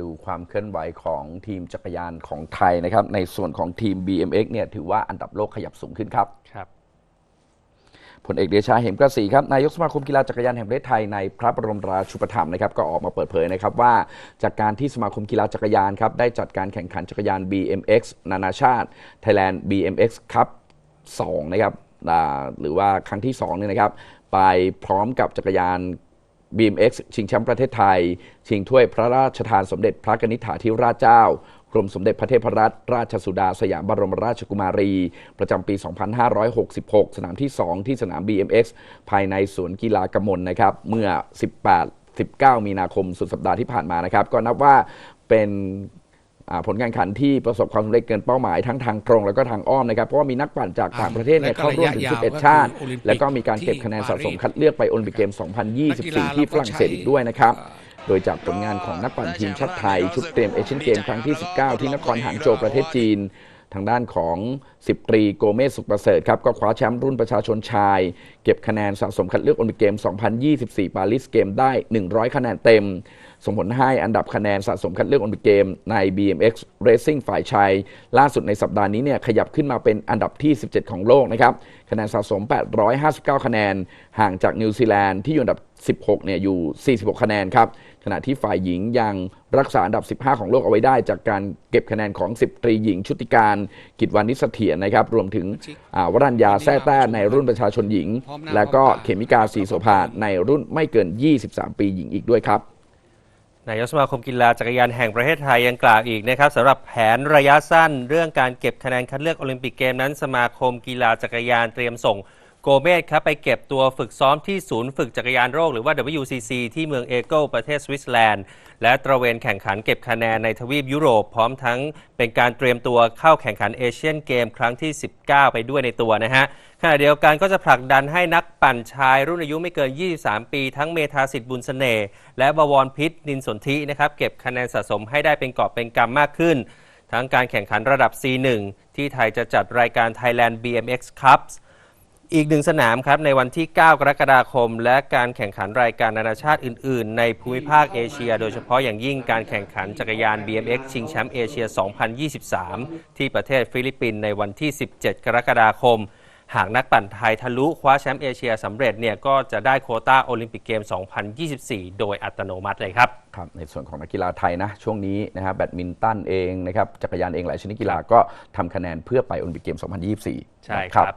ดูความเคลื่อนไหวของทีมจักรยานของไทยนะครับ ในส่วนของทีม BMX เนี่ยถือว่าอันดับโลกขยับสูงขึ้นครับครับพลเอกเดชาเหมกระสีครับนายกสมาคมกีฬาจักรยานแห่งประเทศไทยในพระบรมราชูปถัมภ์นะครับก็ออกมาเปิดเผยนะครับว่า จากการที่สมาคมกีฬาจักรยานครับได้จัดการแข่งขันจักรยาน BMX นานาชาติ Thailand BMX Cup 2นะครับอ่าหรือว่าครั้งที่2เนี่ยนะครับไปพร้อมกับจักรยาน BMX ชิงแชมป์ประเทศไทย ชิงถ้วยพระราชทานสมเด็จพระกนิษฐาธิราชเจ้ากรมสมเด็จพระเทพรัตนราชสุดาสยามบรมราชกุมารี ประจำปี 2566 สนามที่ 2 ที่สนาม BMX ภายในสวนกีฬากมลนะครับ เมื่อ 18 19 มีนาคมสุดสัปดาห์ที่ผ่านมานะครับ ก็นับว่าเป็น ผลการแข่งขันที่ประสบความสำเร็จเกินเป้าหมายทั้งทางตรงแล้วก็ทางอ้อมนะครับเพราะว่ามีนักปั่นจากต่างประเทศเนี่ยและก็เข้าร่วมถึงระยะยาว11 ชาติก็คือโอลิมปิกแล้วก็มีการเก็บคะแนนสะสมคัดเลือกไปโอลิมปิกเกม 2024 ที่ฝรั่งเศสอีกด้วยนะครับโดยจากผลงานของนักปั่นทีมชาติไทย ชุดเตรียมเอเชียนเกมครั้งที่ 19 ที่นครหางโจวประเทศจีน ทางด้านของ 10 ตรีโกเมสสุขประเสริฐครับก็คว้าแชมป์รุ่นประชาชนชาย เก็บคะแนนสะสมคัดเลือกโอลิมปิกเกม 2024 ปารีสเกมได้ 100 คะแนนเต็มส่งผลให้อันดับคะแนนสะสมคัดเลือกโอลิมปิกเกมใน BMX Racing ฝ่ายชายล่าสุดในสัปดาห์นี้เนี่ยขยับขึ้นมาเป็นอันดับที่ 17 ของโลกนะครับคะแนนสะสม 859 คะแนน ห่างจากนิวซีแลนด์ที่อยู่อันดับ 16 เนี่ยอยู่ 46 คะแนนครับขณะที่ฝ่ายหญิงยังรักษาอันดับ 15 ของโลกเอาไว้ได้ จากการเก็บคะแนนของ 10 ตรีหญิงชุติการ กิจวานิสเถียรนะครับ รวมถึงวรัญญาแซ่แต้ในรุ่นประชาชนหญิง และก็เขมิกาศีโสภาในรุ่นไม่เกิน 23 ปีหญิงอีกด้วยครับ นายกสมาคมกีฬาจักรยานแห่งประเทศไทยยังกล่าวอีกนะครับสำหรับแผนระยะสั้น เรื่องการเก็บคะแนนคัดเลือกโอลิมปิกเกมนั้นสมาคมกีฬาจักรยานเตรียมส่ง กเมสครับไปเก็บตัวฝึกซ้อมที่ศูนย์ฝึกจักรยานโลกหรือว่า WCC ที่เมืองเอเกิลประเทศสวิตเซอร์แลนด์ และตระเวนแข่งขันเก็บคะแนนในทวีปยุโรป พร้อมทั้งเป็นการเตรียมตัวเข้าแข่งขันเอเชียนเกมครั้งที่ 19 ไปด้วยในตัวนะฮะขณะเดียวกันก็จะผลักดันให้นักปั่นชายรุ่นอายุไม่เกิน 23 ปี ทั้งเมธาสิทธิ์บุญเสน่ห์และบวรพิษนินสนธินะครับเก็บคะแนนสะสมให้ได้เป็นกอบเป็นกำมากขึ้น ทั้งการแข่งขันระดับ C1 ที่ไทยจะจัดรายการ Thailand BMX Cups อีกหนึ่งสนามครับในวันที่ 9 กรกฎาคม และการแข่งขันรายการนานาชาติอื่น ๆ ในภูมิภาคเอเชีย โดยเฉพาะอย่างยิ่งการแข่งขันจักรยาน BMX ชิงแชมป์เอเชีย 2023 ที่ประเทศฟิลิปปินส์ในวันที่ 17 กรกฎาคม หากนักปั่นไทยทะลุคว้าแชมป์เอเชียสำเร็จเนี่ยก็จะได้โควต้าโอลิมปิกเกม 2024 โดยอัตโนมัติเลยครับครับในส่วนของนักกีฬาไทยนะช่วงนี้นะครับแบดมินตันเองนะครับจักรยานเองหลายชนิดกีฬาก็ทำคะแนนเพื่อไปโอลิมปิกเกม 2024ใช่ครับ